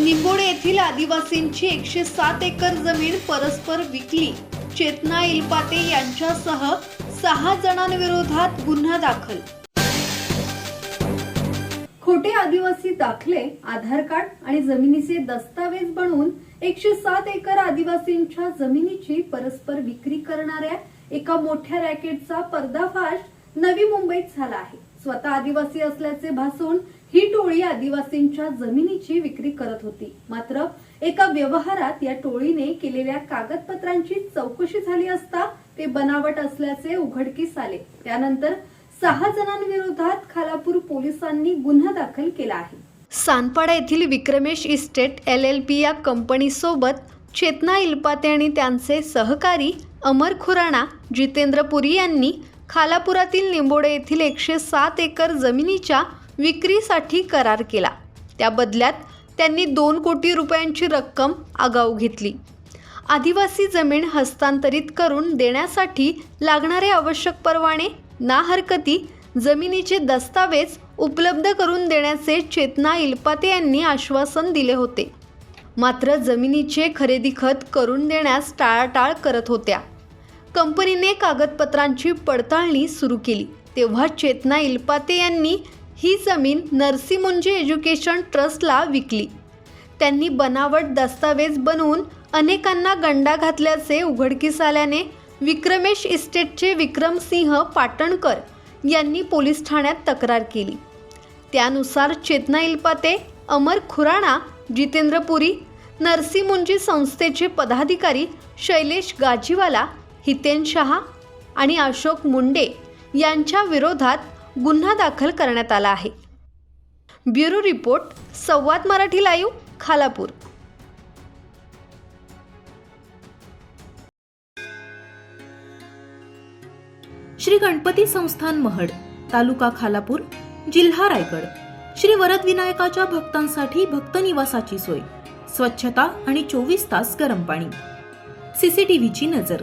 येथील आदिवासींची एकशे सात एकर जमीन परस्पर विकली. चेतना इलपाते यांच्यासह सहा जणांविरोधात गुन्हा दाखल. खोटे आदिवासी दाखले आधार कार्ड आणि जमिनीचे दस्तावेज बनवून एकशे सात एकर आदिवासींच्या जमिनीची परस्पर विक्री करणाऱ्या एका मोठ्या रॅकेटचा पर्दाफाश नवी मुंबईत झाला आहे. स्वतः आदिवासी असल्याचे भासून ही टोळी आदिवासींच्या जमिनीची विक्री करत होती. मात्र एका व्यवहारात या टोळीने केलेल्या कागदपत्रांची चौकशी झाली असता ते बनावट असल्याचे उघडकीस आले. त्यानंतर सहा जणांविरोधात खालापूर पोलिसांनी गुन्हा दाखल केला आहे. सानपाडा येथील Vikramesh estate L L P या कंपनीसोबत चेतना इलपाते आणि त्यांचे सहकारी अमर खुराणा जितेंद्र पुरी यांनी खालापुरातील निंबोडे येथील एकशे सात एकर जमिनीच्या विक्रीसाठी करार केला. त्या बदल्यात त्यांनी दोन कोटी रुपयांची रक्कम आगाऊ घेतली. आदिवासी जमीन हस्तांतरित करून देण्यासाठी लागणारे आवश्यक परवाने ना हरकती जमिनीचे दस्तावेज उपलब्ध करून देण्याचे चेतना इल्पाते यांनी आश्वासन दिले होते. मात्र जमिनीचे खरेदी खत करून देण्यास टाळाटाळ करत होत्या. कंपनीने कागदपत्रांची पडताळणी सुरू केली. तेव्हा चेतना इल्पाते यांनी ही जमीन नरसिमुंजी एज्युकेशन ट्रस्टला विकली. त्यांनी बनावट दस्तावेज बनवून अनेकांना गंडा घातल्याचे उघडकीस आल्याने विक्रमेश इस्टेटचे विक्रमसिंह पाटणकर यांनी पोलीस ठाण्यात तक्रार केली. त्यानुसार चेतना इल्पाते अमर खुराणा जितेंद्र पुरी संस्थेचे पदाधिकारी शैलेश गाजीवाला हितेन शहा आणि अशोक मुंडे यांच्या विरोधात गुन्हा दाखल करण्यात आला आहे. Bureau report Samvad Marathi live Khalapur. Shri Ganpati संस्थान महड तालुका खालापूर जिल्हा रायगड. श्री वरद विनायकाच्या भक्तांसाठी भक्त निवासाची सोय स्वच्छता आणि चोवीस तास गरम पाणी. सीसीटीव्हीची नजर.